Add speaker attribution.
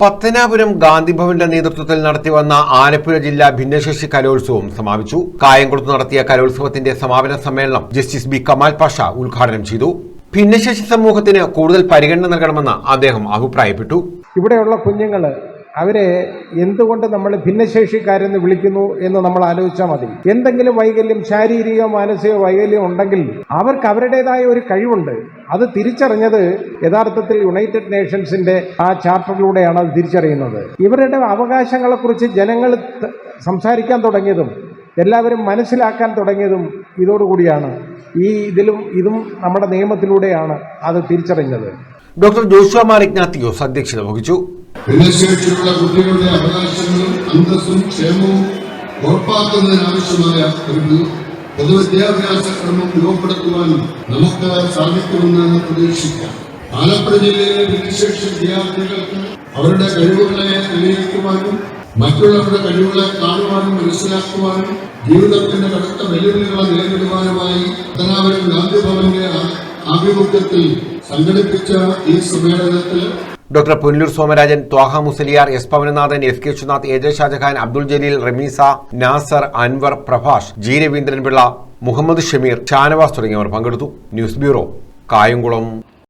Speaker 1: പത്തനാപുരം ഗാന്ധിഭവന്റെ നേതൃത്വത്തിൽ നടത്തിവന്ന ആലപ്പുഴ ജില്ലാ ഭിന്നശേഷി കലോത്സവം സമാപിച്ചു. കായംകുളത്ത് നടത്തിയ കലോത്സവത്തിന്റെ സമാപന സമ്മേളനം ജസ്റ്റിസ് ബി. കമാൽ പാഷ ഉദ്ഘാടനം ചെയ്തു. ഭിന്നശേഷി സമൂഹത്തിന് കൂടുതൽ പരിഗണന നൽകണമെന്ന് അദ്ദേഹം അഭിപ്രായപ്പെട്ടു.
Speaker 2: ഇവിടെയുള്ള കുഞ്ഞുങ്ങൾ അവരെ എന്തുകൊണ്ട് നമ്മൾ ഭിന്നശേഷിക്കാരെന്ന് വിളിക്കുന്നു എന്ന് നമ്മൾ ആലോചിച്ചാൽ മതി. എന്തെങ്കിലും വൈകല്യം ശാരീരിക മാനസിക വൈകല്യം ഉണ്ടെങ്കിൽ അവർക്ക് അവരുടേതായ ഒരു കഴിവുണ്ട്. അത് തിരിച്ചറിഞ്ഞത് യഥാർത്ഥത്തിൽ യുണൈറ്റഡ് നേഷൻസിന്റെ ആ ചാർട്ടറിലൂടെയാണ് അത് തിരിച്ചറിയുന്നത്. ഇവരുടെ അവകാശങ്ങളെക്കുറിച്ച് ജനങ്ങൾ സംസാരിക്കാൻ തുടങ്ങിയതും എല്ലാവരും മനസ്സിലാക്കാൻ തുടങ്ങിയതും ഇതോടുകൂടിയാണ്. ഈ ഇതിലും ഇതും നമ്മുടെ നിയമത്തിലൂടെയാണ് അത് തിരിച്ചറിഞ്ഞത്.
Speaker 1: ഡോക്ടർ ജോഷുവ മാർ അധ്യക്ഷത വഹിച്ചു.
Speaker 3: ഭിന്നശേഷിയുള്ള കുട്ടികളുടെ അവകാശങ്ങളും അന്തസ്സും ക്ഷേമവും ഉറപ്പാക്കുന്നതിനാവശ്യമായ ഒരു പൊതുവിദ്യാഭ്യാസ ക്രമം രൂപപ്പെടുത്തുവാനും നമുക്ക് സാധിക്കുമെന്ന് പ്രതീക്ഷിക്കാം. ആലപ്പുഴ ജില്ലയിലെ ഭിന്നശേഷി വിദ്യാർത്ഥികൾക്ക് അവരുടെ കഴിവുകളെ വിലയിരുത്തുവാനും മറ്റുള്ളവരുടെ കഴിവുകളെ കാണുവാനും മനസ്സിലാക്കുവാനും ജീവിതത്തിന്റെ കടുത്ത വെല്ലുവിളികളെ നേരിടുവാനുമായി പത്തനാപുരം ഗാന്ധി ഭവന്റെ ആഭിമുഖ്യത്തിൽ സംഘടിപ്പിച്ച ഈ സമ്മേളനത്തിൽ
Speaker 1: doctor Punalur Somarajan Thwaha Musliyar S Pavananathan S K Vishwanath A J Shajahan Abdul Jaleel Ramisa Nasar Anwar Prabhash G Raveendran Pillai Muhammad Shameer Shanavas തുടങ്ങിയവർ പങ്കെടുത്തു. News bureau Kayamkulam.